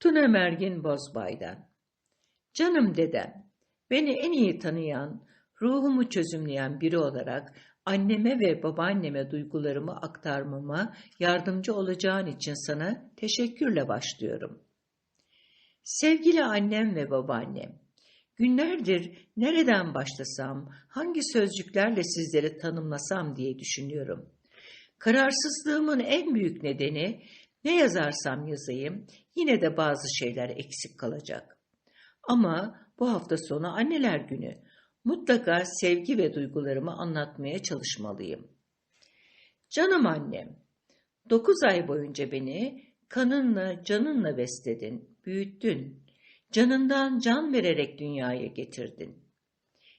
Tuna Mergin Bozbay'dan. Canım dedem, beni en iyi tanıyan, ruhumu çözümleyen biri olarak anneme ve babaanneme duygularımı aktarmama yardımcı olacağın için sana teşekkürle başlıyorum. Sevgili annem ve babaannem, günlerdir nereden başlasam, hangi sözcüklerle sizleri tanımlasam diye düşünüyorum. Kararsızlığımın en büyük nedeni ne yazarsam yazayım yine de bazı şeyler eksik kalacak. Ama bu hafta sonu anneler günü. Mutlaka sevgi ve duygularımı anlatmaya çalışmalıyım. Canım annem, dokuz ay boyunca beni kanınla, canınla besledin, büyüttün. Canından can vererek dünyaya getirdin.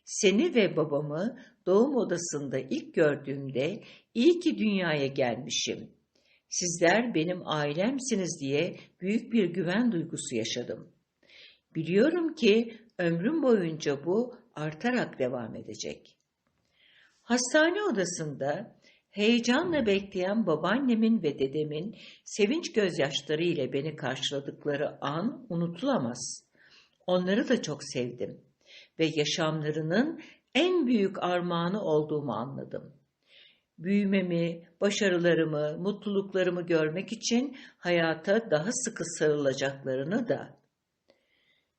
Seni ve babamı doğum odasında ilk gördüğümde iyi ki dünyaya gelmişim. Sizler benim ailemsiniz diye büyük bir güven duygusu yaşadım. Biliyorum ki ömrüm boyunca bu artarak devam edecek. Hastane odasında heyecanla bekleyen babaannemin ve dedemin sevinç gözyaşları ile beni karşıladıkları an unutulamaz. Onları da çok sevdim ve yaşamlarının en büyük armağanı olduğumu anladım. Büyümemi, başarılarımı, mutluluklarımı görmek için hayata daha sıkı sarılacaklarını da.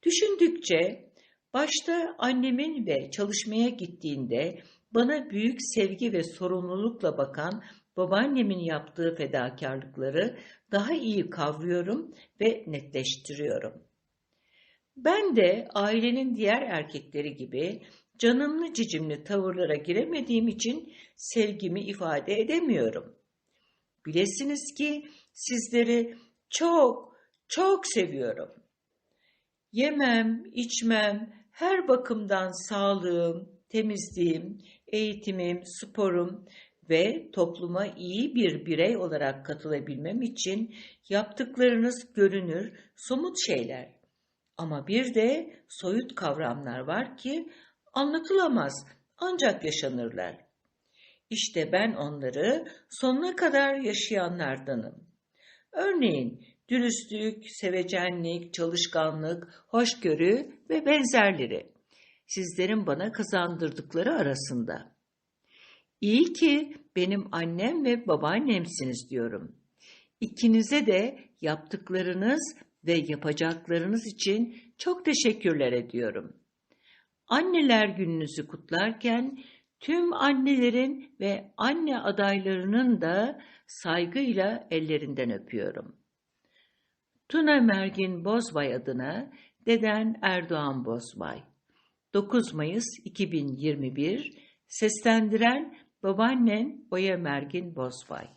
Düşündükçe başta annemin ve çalışmaya gittiğinde bana büyük sevgi ve sorumlulukla bakan babaannemin yaptığı fedakarlıkları daha iyi kavruyorum ve netleştiriyorum. Ben de ailenin diğer erkekleri gibi canımlı cicimli tavırlara giremediğim için sevgimi ifade edemiyorum. Bilesiniz ki sizleri çok çok seviyorum. Yemem, içmem, her bakımdan sağlığım, temizliğim, eğitimim, sporum ve topluma iyi bir birey olarak katılabilmem için yaptıklarınız görünür, somut şeyler. Ama bir de soyut kavramlar var ki anlatılamaz ancak yaşanırlar. İşte ben onları sonuna kadar yaşayanlardanım. Örneğin dürüstlük, sevecenlik, çalışkanlık, hoşgörü ve benzerleri sizlerin bana kazandırdıkları arasında. İyi ki benim annem ve babaannemsiniz diyorum. İkinize de yaptıklarınız ve yapacaklarınız için çok teşekkürler ediyorum. Anneler gününüzü kutlarken tüm annelerin ve anne adaylarının da saygıyla ellerinden öpüyorum. Tuna Mergin Bozbay adına Deden Erdoğan Bozbay 9 Mayıs 2021 Seslendiren Babaannen Oya Mergin Bozbay